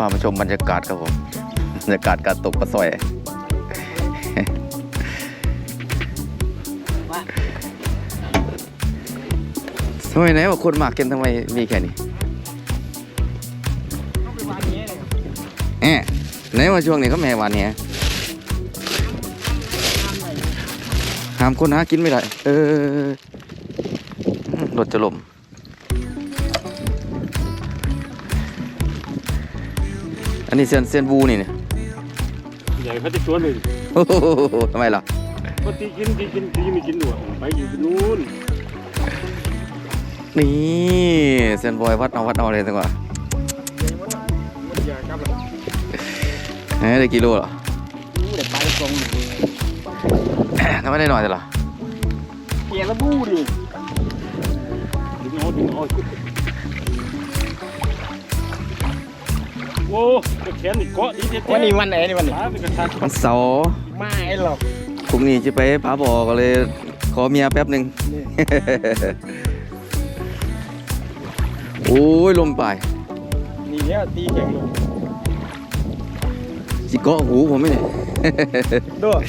นี้จะพามาชมบรรยากาศครับผมบรรยากาศการตกปลาสร้อยทำไมไหนว่าคนมากเกินทำไมมีแค่นี้แอะไหนว่าช่วงนี้เขาแม่วันเนี่ยห้ามคนหากินไม่ได้ เออรถจะล่ม อันนี้เซียนเซียนบูนี่เนี่ยใหญ่เขาจะชวนเลยโอ้โหทำไมล่ะก็ตีกินตีกินตีไม่กินด้วยไปอยู่ที่นู้นนี่เซียนบอยวัดเอาวัดเอาเลยดีกว่ามันอยากกลับละเฮ้ยได้กิโลเหรอเด็ดไปตรงทำไมได้หน่อยแต่ละเกียร์ละบูดิดึงเอาดึงเอา โอ้ก็แขนนี่เกาะดีเจ๊วันนี้วันไหนนี่วันนี้ขาเป็นกระชักมันเสาร์ไม่หรอกพรุ่งนี้จะไปผาบ่อก็เลย ขอเมียแป๊บหนึ่งโอ้ยลมไปนี่เนี่ยตีแข่งลงจิเกาะหูผมไม่เนี่ยด้วย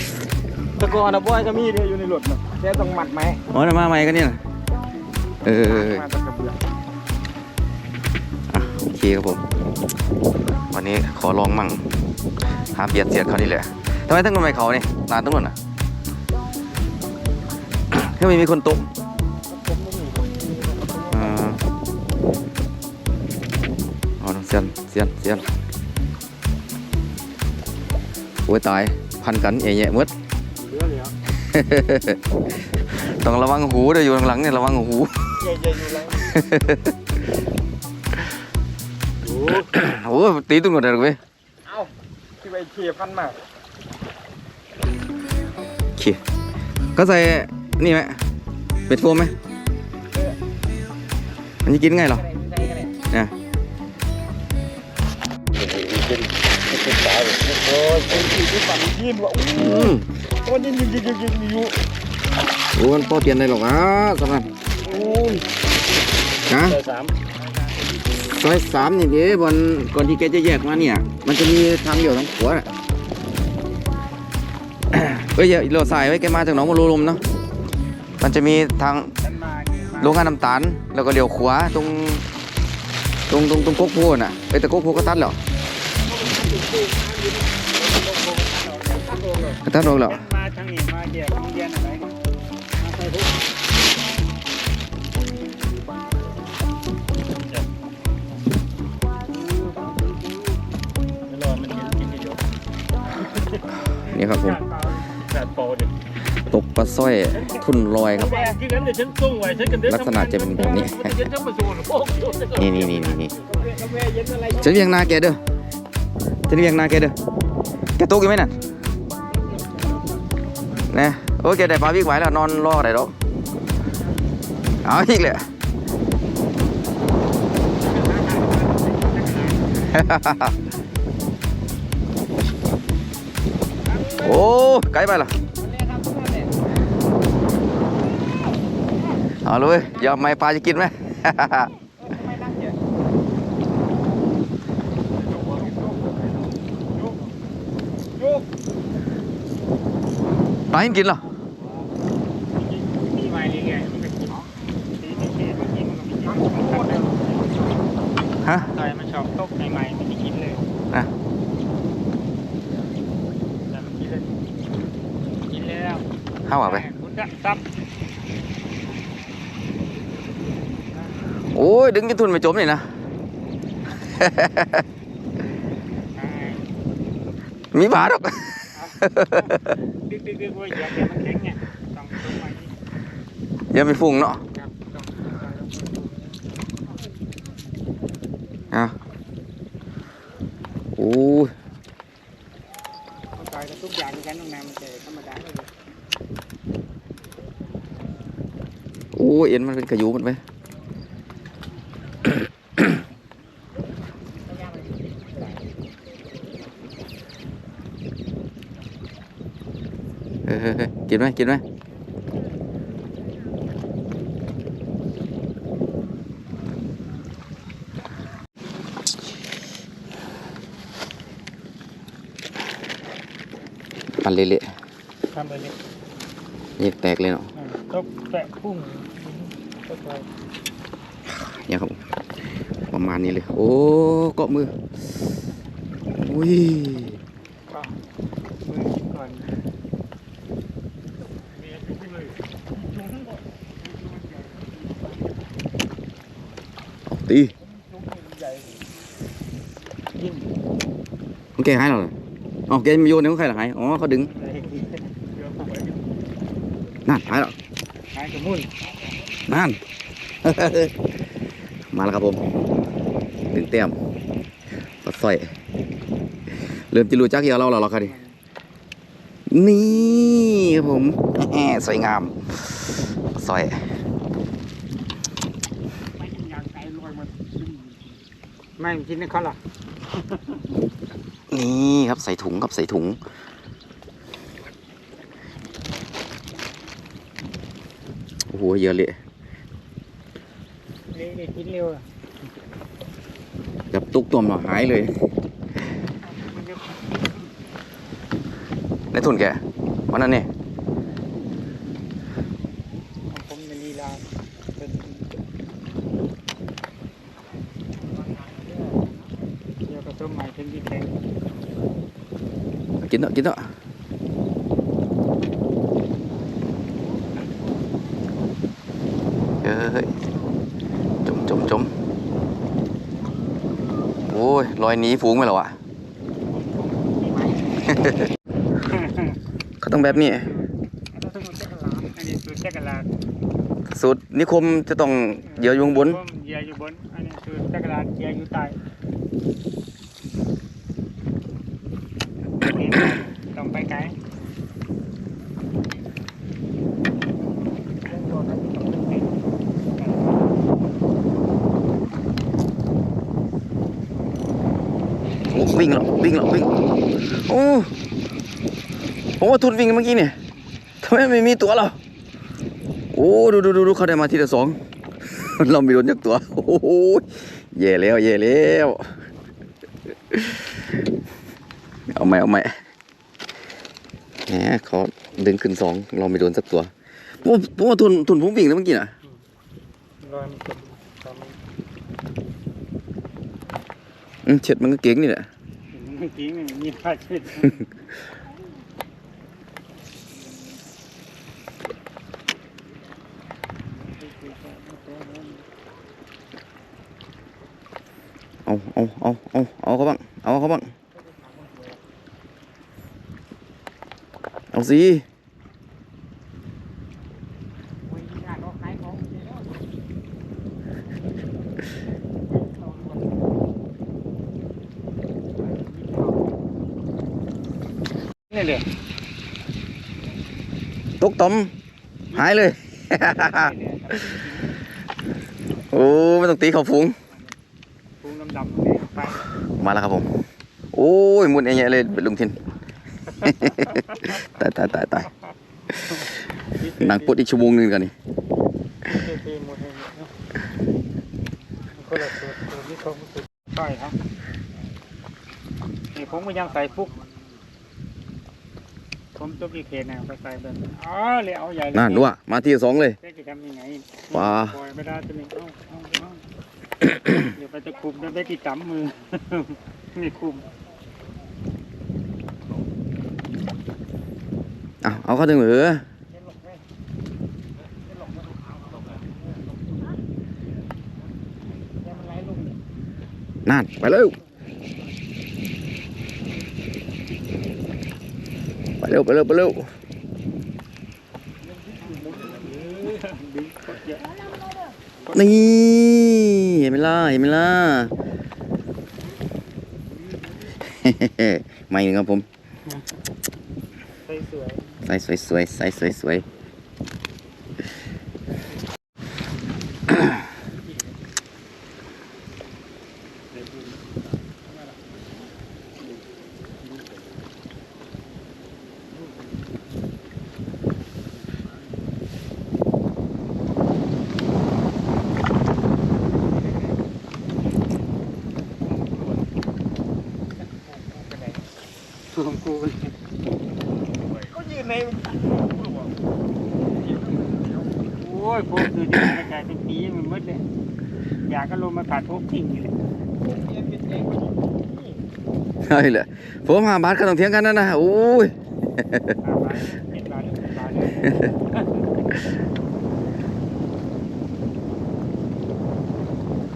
ตะกอนนะบอยก็มีเดียวอยู่ในรถเนาะแค่ต้องมัดไหมอ๋อน่ะมาใหม่กันเนี่ยน่ะเออ โอเคครับผม วันนี้ขอลองมั่งหาเบียดเสียดเขานี่แหละทำไมต้องทำไมเขาเนี่ยนานตั้งหมดอะทำไมมีคนตกอ่าเอาเสียนเสียนเสียนโอ้ยตาย พันกันแย่ๆหมืดเหลือเลยต้องระวังหูเดี๋ยวอยู่ข้างหลังเนี่ยระวังหูใหญ่ๆอยู่แล้วโอ้โตีตุ้งหมดเลยเว้ยเอ้าที่ไปเทียบกันมาโอเคก็ใส่นี่ไหมเป็ดโฟมไหมมันจะกินไงเหรอเนี่ยเป็นสายโอ้ยเป็นที่ที่ปั่นยินว่ะอืมตัวยินยินยินยินยินอยู่โอ้มันพอเปลี่ยนได้หรอกอะสำคัญโอ้ยนะใส่สาม ซอยสามนี่เดี๋ยวนก่อนที่แกจะแยกมาเนี่ย มันจะมีทางเดี่ยวทางขวาน่ะเอ้ยอย่าเราสายไว้แกมาจากหนองบัวลมเนาะมันจะมีทางฉันมาเนี่ยมาโรงงานน้ำตาลแล้วก็เลี้ยวขวาตรงตรงตรงตรงกกโพน่ะเอ้แต่กกโพก็ตัดแล้วก็ตัดออกแล้วมาทางนี้มาแยกโรงเรียนอะไรมาใส่ทุก นี่ครับผมแปดปอเด็กตกปลาสร้อยทุ่นลอยครับแม่ที่นั้นเดี๋ยวฉันส่งไว้ฉันกันเด็ลักษณะจะเป็นแบบนี้ ฉันจะมาส่งโอ้โหนี่นี่นี่นี่นี่กาแฟเย็นอะไรฉันเรียงนาแกเด้อฉันเรียงนาแกเด้อแกตกอยู่ไหมนั่นนะโอ้ยแกได้ปลาวิกไหวแล้วนอนรอได้หรอกเอาอีกเลย โอ้ไกลไปล่ะเอาเลยยอมไหมปลาจะกินไหมปลาหินเห็นเขียนมันกินมันก็ไม่กินมันโคตรเลยฮะใส่มันชอบตกใหม่ๆไม่ได้กินเลย อะ แต่มันกินเลยกินแล้ว เข้าอะไปคุณจะซับโอ้ยดึงจน เอ็นมันเป็นกระยูมันไหมเออกินไหมกินไหมปันเละๆยนี่แตกเลยเนาะ ก็แตกพุ่ง เนี่ยครับประมาณนี้เลย โอ้เกาะมืออุ้ยก็มือกินก่อนมีอะไรขึ้นเลยตีใหญ่ยิ่งมันแกหายแล้วเหรออ๋อแกมาโยนในของใครล่ะหายอ๋อเขาดึงเลยเดี๋ยวผมไปนั่นหายแล้วหายกับมุ่น นั่น มาแล้วครับผมดึงเต้มปลาสร้อยเริ่มจะรู้จักเกี่ยวเราแล้วเหรอครับดินี่ครับผมสวยงามปลาสร้อยไม่กินยางไก่ลอยมาไม่กินนี่เขาล่ะนี่ครับใส่ถุงครับใส่ถุงโอ้โหเยอะเลย นี่นี่กินเร็วอะกับตุกตัวมหายเลยมันจะในทุนแกวันนั้นเนี่ยของผมในลีลาเป็นเดี๋ยวก็ต้มใหม่เป็นที่แข็งกินเถอะกินเถอะเอ้ยจมจมจมโอ้ยลอยหนีฝูงไปแล้วอะ เขาต้องแบบนี้อันนี้สูตรจักรลาดสูตรนิคมจะต้องเหยื่ออยู่ข้างบน เหยียอยู่บน อันนี้สูตรจักรลาดเหยียอยู่ใต้ต้องไปไกล วิ่งแล้ววิ่งแล้ววิ่งโอ้ผมว่าทุนวิ่งเมื่อกี้เนี่ยทำไมไม่มีตัวเราโอ้ดูดูดูดูเขาได้มาทีละสองเราไม่โดนยักตัวโอ้โหแย่แล้วแย่แล้วเอาใหม่เอาใหม่แหมเขาดึงขึ้นสองเราไม่โดนสักตัวผมผมว่าทุนทุนผมวิ่งแล้วเมื่อกี้น่ะเป็นตอนอืมเช็ดมันก็เก่งนี่แหละ เมื่อกี้นี่มีพลาดชีวิตเอาเอาเอาเอาเอาเขาบ้างเอาเขาบ้างเอาสิ นี่เลยตกต่อมหายเลย โอ้ไม่ต้องตีเขาฝูงปูน้ำดำนี่ไปมาแล้วครับผม โอ้ยมุนใหญ่ๆเลยเป็นลุงทินตายตายตายตายหนังปดอีกชั่วโมงหนึงกันนี่ตีหมดเลยเนาะคนละสูตรสูตรนี้เขาสูตรใช่ครับนี่ผมก็ยังใส่ฟุก ผมตัวกี่เขตนะไปใส่แบบอ๋อเลยเอาใหญ่เลยนั่นดูอะมาที่สองเลยแกจะทำยังไงว้าปล่อยไม่ได้จะมีเอ้าเอ้าเอ้าเดี๋ยวไปจะคุมแล้วไปกี่กำมือนี่คุมเอาเอาเข้าถึงเหรือนั่นไปเร็วไป เร็วไปเร็วไปเร็วดึงกดเยอะนี่เห็นไหมล่ะเห็นไหมล่ะไม่หนึ่งครับผมใส่สวยใส่สวยๆใส่สวยเกูก็ยืนในโอ้ยพวกคือยืนในใจเป็นปีมันมืดเลย อยากก็ลงมาตัดพุกทิ้งเลยเฮ้ยเลยอผมหาบาทก็ต้องเทียงกันนั่นนะโอ้ย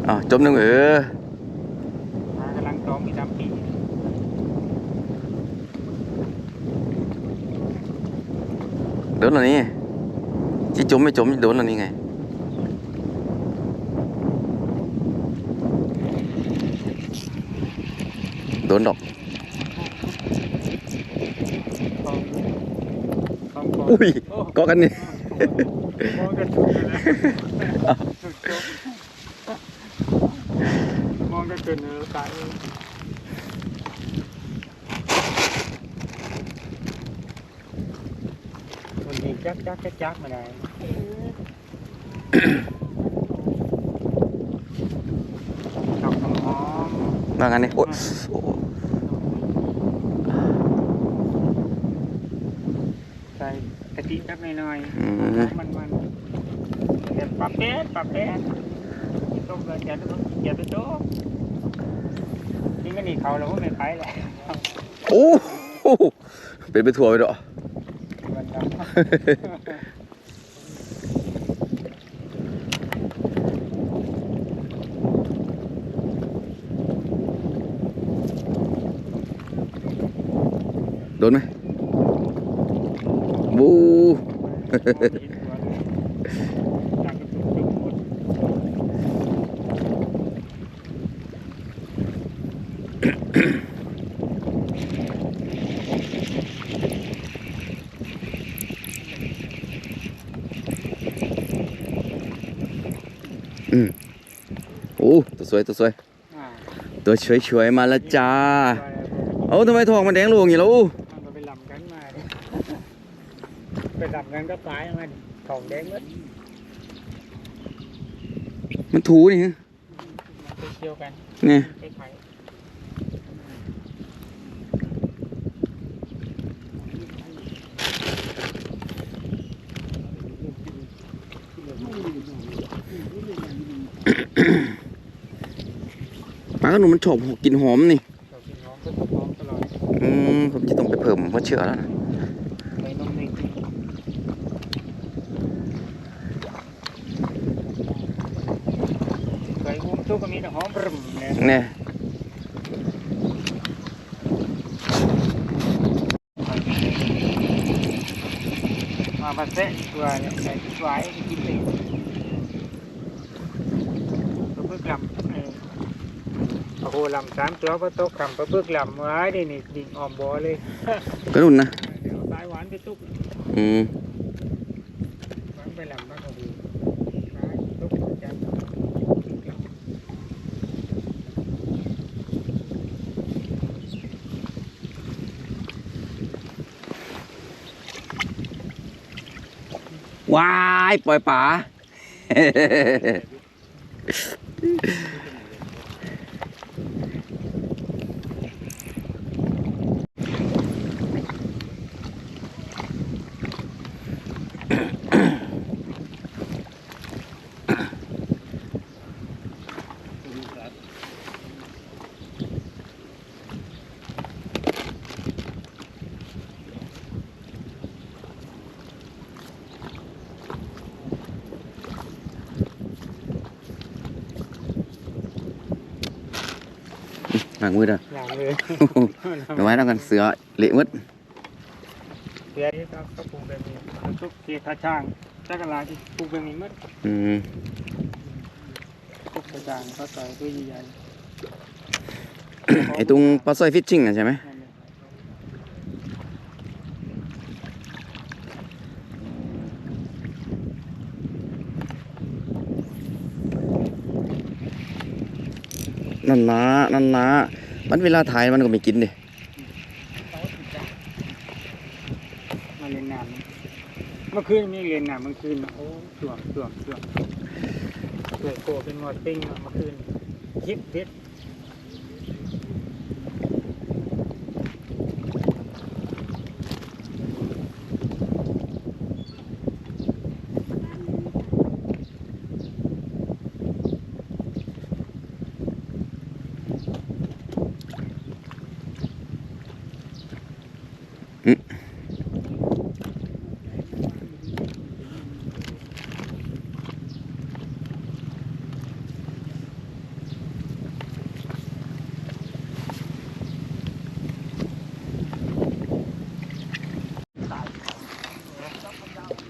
อ๋อจหนึ่งเออ โดนแล้วนี่จีจมไม่จมโดนแล้วนี่ไงโดนดอกทองทองอุ้ยเก็กันนี่มองกระชุนเลยนะมองกระชุนเลยตายคนยิง จักจักจักจักมาได้ดอกหอมว่างั้นนี่โอ้ยโอ้ใส่กะทิจักหน่อยอืมๆมันมันเดี๋ยวปรับแป๊ดปรับแป๊ดต้มเลยอย่าต้มอย่าไปโต๊ะนี่ก็หนีเขาเราก็ไม่ไปแหละโอ้โหเป็นไปทัวร์ไปดอ กมันดำ โดนไหมบู อืมโอ้ตัว สวยตัวสวยตัวช่วยๆมาแล้วจ้า เอ้าทำไมทองมันแดงลวงอย่างนี้แล้วมันไปลำกันมาดิไปลำกันก็ตายมาดิของแดงหมดมันถูนี่ฮะมันไปเชี่ยวกันเนี่ย ไปไข่ ขนุนมันชอบกินหอมนี่เรากินน้องก็ต้องน้องตลอดอืมผมจะต้องไปเพิ่มหัวเชื้อแล้วนะไปนมหนึ่งไปวุ้มทุกก็มีแต่หอมบรึมเนี่ยเนี่ยมาบัดเซ่ตัวเนี่ยใส่สวยกินเลยตัวเพื่อกลำเออ โอ้โหลำสามตัวพอตกกำพอเพื่อกลำไว้ดินี่ดิ่งออมบ่อเลยขนุนนะเดี๋ยวสายหวานไปตุกอืมหวานไปลำบ้างก็ดีสายตุกจันว้ายปล่อยป่า หนังมือเด้ออย่างเลยไม่ไหวแล้วกันเสือเละหมดเดี๋ยวที่เขาเขาปลูกแบบนี้ทุกเกียร์ขาช่างจักรลาที่ปลูกแบบนี้หมัดอืมทุกกระจางเขาใส่ตัวใหญ่ไอ้ตรงปลาสร้อยฟิชชิ่งน่ะใช่ไหมๆ นั่นเลยนั่นนะนั่นนะมันเวลาถ่ายมันก็ไม่กินดิมาเล่นน้ำเมื่อคืนมีเล่นน้ำเมื่อคืนโอ้สวมสวมสวมสวยโกเป็นมอดติ้งเมื่อคืนคิดเด็ดม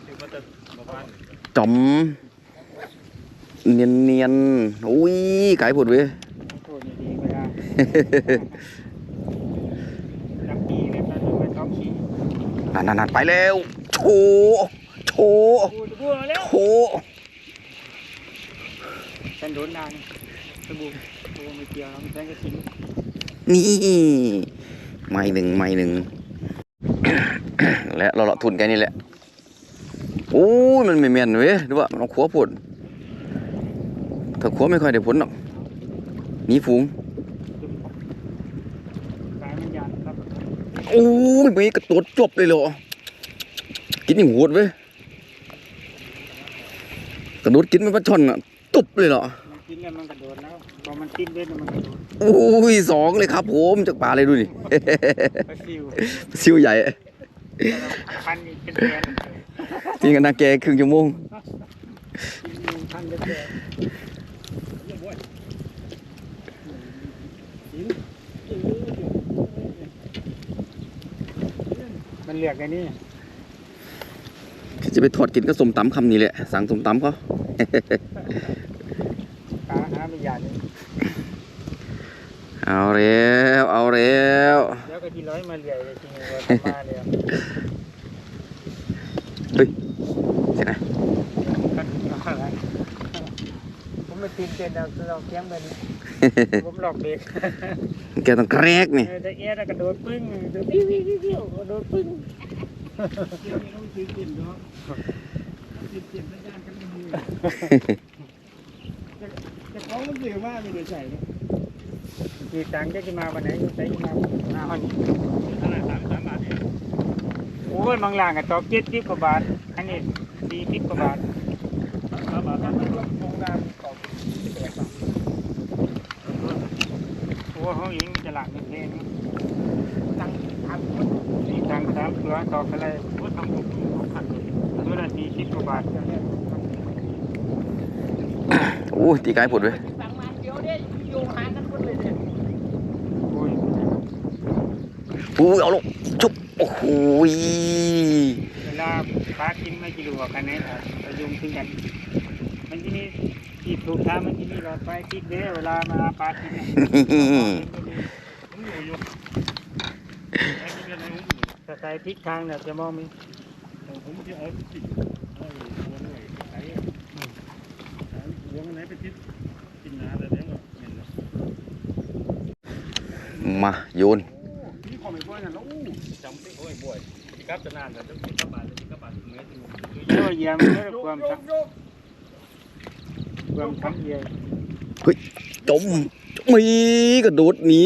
ถือว่าจะมาบ้าน จ อมเนียนเนียนๆอุ้ยไก่ผุดเว้ยโทษดีๆไม่ได้ลักกี้เนี่ยตอนนี้มันท้องขี่นั่นนั่นๆไปแล้วโชว์โชว์โชว์ฉันโดนนานสบู่สบู่ไม่เกี่ยวแล้วฉันก็ทิ้งนี่ไม่หนึ่งไม่หนึ่งและเราเลาะทุนแกนี่แหละ โอ้ยมันไม่แม่นเว้ยดูว่ามันเอาขัวผลถ้าขัวไม่ค่อยได้ผลหรอกหนีฝูงสายมันยานครับโอ้ยไม่กระโดดจบเลยเหรอกินอย่างโหดเว้ยกระโดดกินมันปลาช่อนอะตุบเลยเหรอมันกินแล้วมันกระโดดแล้วพอมันติดเบ็ดแล้วมันกระโดดโอ้ยสองเลยครับผมจากป่าเลยดูดิปลาซิวซิวใหญ่พันนี่เป็นแสน กินกันนาแกครึ่งชั่วโมงหนึ่งพันเป็นแสนมันเลือกไอ้นี่จะไปทอดกินก็สมตำคำนี้แหละ สั่งสมตำเขาตาหาไม่ยานนี่เอาแล้ว เอาแล้ว แล้วก็ที่ร้อยมาเลียเลยจริงๆว่ามาเลย อะเฮ้ยเสร็จนะกันอะไรผมไม่ตื่นเต้นเราเราแก้มไปนี่ผมหลอกเด็กแกต้องแกรกนี่เออแต่เอ๊ะแล้วกระโดดปึ้งเดี๋ยวปิ้วปิ้วปิ้วปิ้วกระโดดปึ้งเดี๋ยวนี้ต้องตื่นเต้นเนาะตื่นเต้นสัญญาณกันไม่มีแต่เขาต้องสื่อว่าไม่ได้ใส่เนาะกี่ตังค์จะมาวันไหนจะใส่มาหน้าห้องนี้ โอ้ยบางหลังก็ตอกเจ็ดสิบกว่าบาท อันนี้สี่สิบกว่าบาทโอ้เขายิงจะหลักเพลงตั้งครับสี่ตังสามตัวตอกอะไรโอ้ทำผมสองพันตัวละสี่สิบกว่าบาทโอ้ตีไกายผุดเว้ยโอ้ยเอาลงชุบโอ้โหยเวลาปลากินไม่กี่ลูกกันเนี่ยประยุงถึงกัน มันที่นี่ที่ถูกทางมันที่นี่เราไปติดเด้อเวลามาปลากินน่ะผมอยู่อยู่ไอ้ที่เป็นไอ้ผมอยู่ถ้าใส่พริกทางเนี่ยจะมองไมีผมจะเอาติดเอาหัวหน่วยใส่หัวมันไหนไปติดกินน้ำแล้วเดี๋ยวก็เหม็นแล้วมาโยนนี่ จำสิโอ้ยบ่อยกับจะนานแต่ต้องที่กับบาทที่กับบาทเมือที่โอ้ยเยี่ยมความทั้งความทั้งเยี่ยมจมมีกระโดดหนี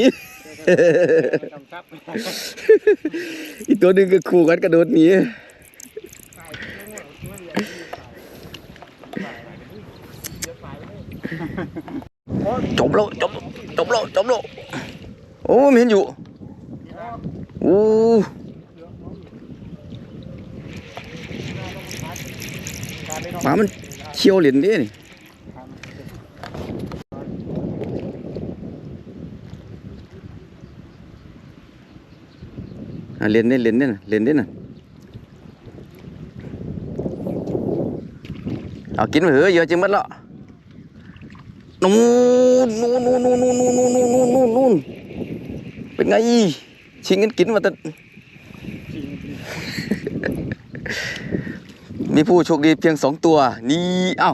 อีกตัวหนึ่งก็คู่กันกระโดดหนีจบแล้วจบจบแล้วจบแล้วโอ้ม่เห็นอยู่ อ้ปลามันเชี่ยวเหรียญดินี่อะเหรียญนี่เหรียญนี่นะเหรียญนี่นะเอากินไปเถอะเยอะจริงมัดแล้วนู่นนู่นนู่นนู่นนู่นนู่นนู่นนู่นนู่นนู่นนู่นเป็นไง ชิงกันกินมาแต่มีผู้โชคดีเพียงสองตัว นี่เอ้า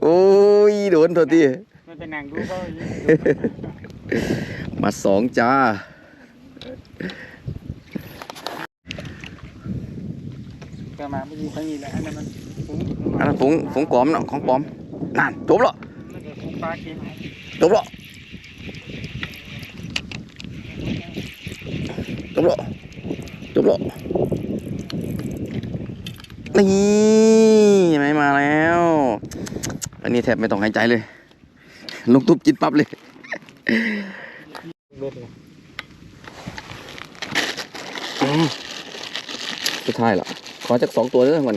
โอ้ยโดนตัวทีมันเป็นนังดูเขามาสองจ้าก็มาไม่ดีทั้งนี้แหละอันนั้นมันฟุ้งอันนั้นผงผงปลอมเนาะของปลอมนั่นจบแล้วจบแล้ว จบแล้วจบแล้วนี่ไม่มาแล้ว อันนี้แทบไม่ต้องหายใจเลย ลงตุบจิตปั๊บเลยเบ็ดเลยอืมสุดท้ายละขอจากสองตัวเด้อมัน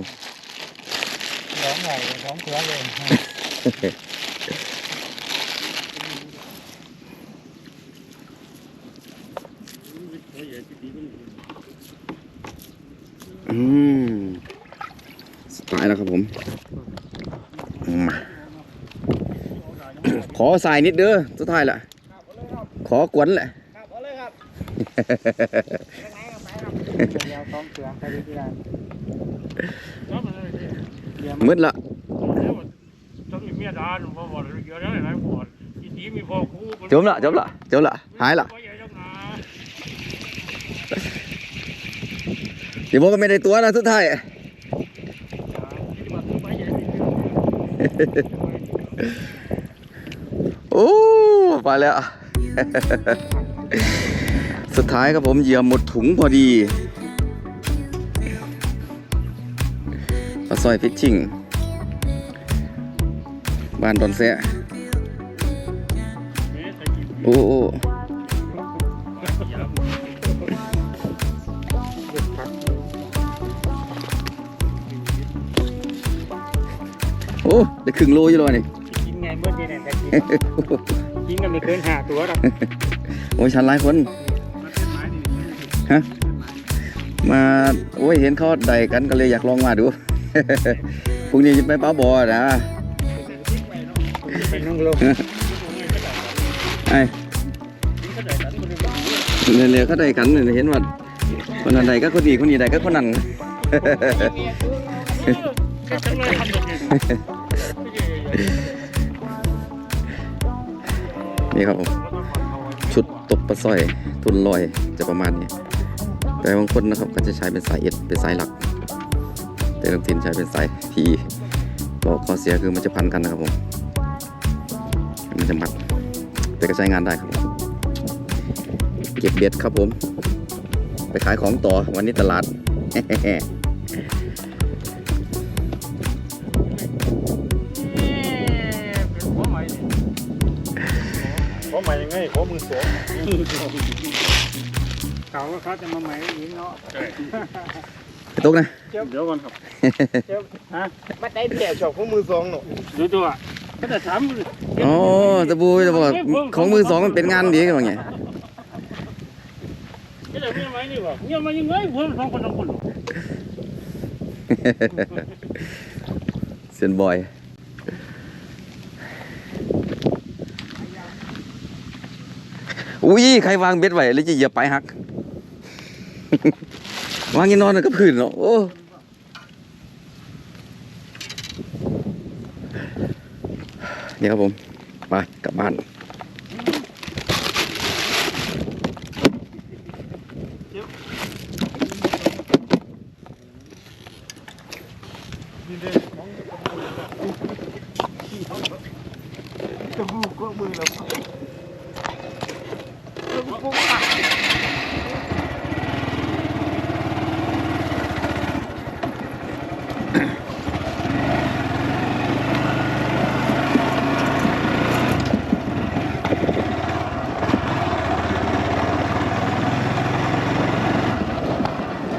ร้องใหญ่ร้องเสือเลย อืมสุดท้ายแล้วครับผม ขอสายนิดเด้อสุดท้ายละขอกวนแหละเอาเลยครับไปไหนครับไปครับเดี๋ยวร้องเสือไปที่ร้านเดี๋ยวมืดละต้องมีเมียดานบ่บ่เยอลายบ่อีนี้มีพ่อคู่จมละจมละจมละหายละ เดี๋ยวบอกก็ไม่ได้ตัวนะสุดท้ายโอ้ไปแล้ว สุดท้ายครับผมเหยื่อหมดถุงพอดีปลาสร้อยฟิชชิ่ง บ้านดอนแซะโอ้ อ้โอ้ได้ครึ่งโลอยู่แล้วนี่กินไงเมื่อกี้เนี่ยแต่กินกินกันไม่เกินห้าตัวหรอกโอ้ยชันหลายคนฮะมาโอ้ยเห็นเขาใดกันก็เลยอยากลองมาดูพรุ่งนี้จะไปป้าบอนะเป็นน้องโลกไอ้เนี่ยเนี่ยเขาใดกันเนี่ยเห็นว่าคนนั้นใดก็คนดีคนนี้ใดก็คนนั้น นี่ครับผมชุดตบปลาสร้อยทุนลอยจะประมาณนี้ แต่บางคนนะครับก็จะใช้เป็นสายเอ็ดเป็นสายหลัก แต่บางทีใช้เป็นสายทีก็ข้อเสียคือมันจะพันกันนะครับผม มันจะมัด แต่ก็ใช้งานได้ครับผมเก็บเบ็ดครับผม ไปขายของต่อวันนี้ตลาด ขอมือสองเขาว่าเขาจะมาใหม่อีกเนาะตกนะ เดี๋ยวก่อนครับมาได้เดี่ยวชอบของมือสองหนูดูตัวก็จะถามอ๋อตะบูจะบอกของมือสองมันเป็นงานดีกันว่าไงก็จะเมียไหมนี่วะเมียมายังไงพวกสองคนสองคนเซียนบอย อุ้ยใครวางเบ็ดไว้แล้วจะเหยียบไปหัก วางยีนนอนก็ผื่นเนาะโอ้นี่ครับผม ไปกลับบ้าน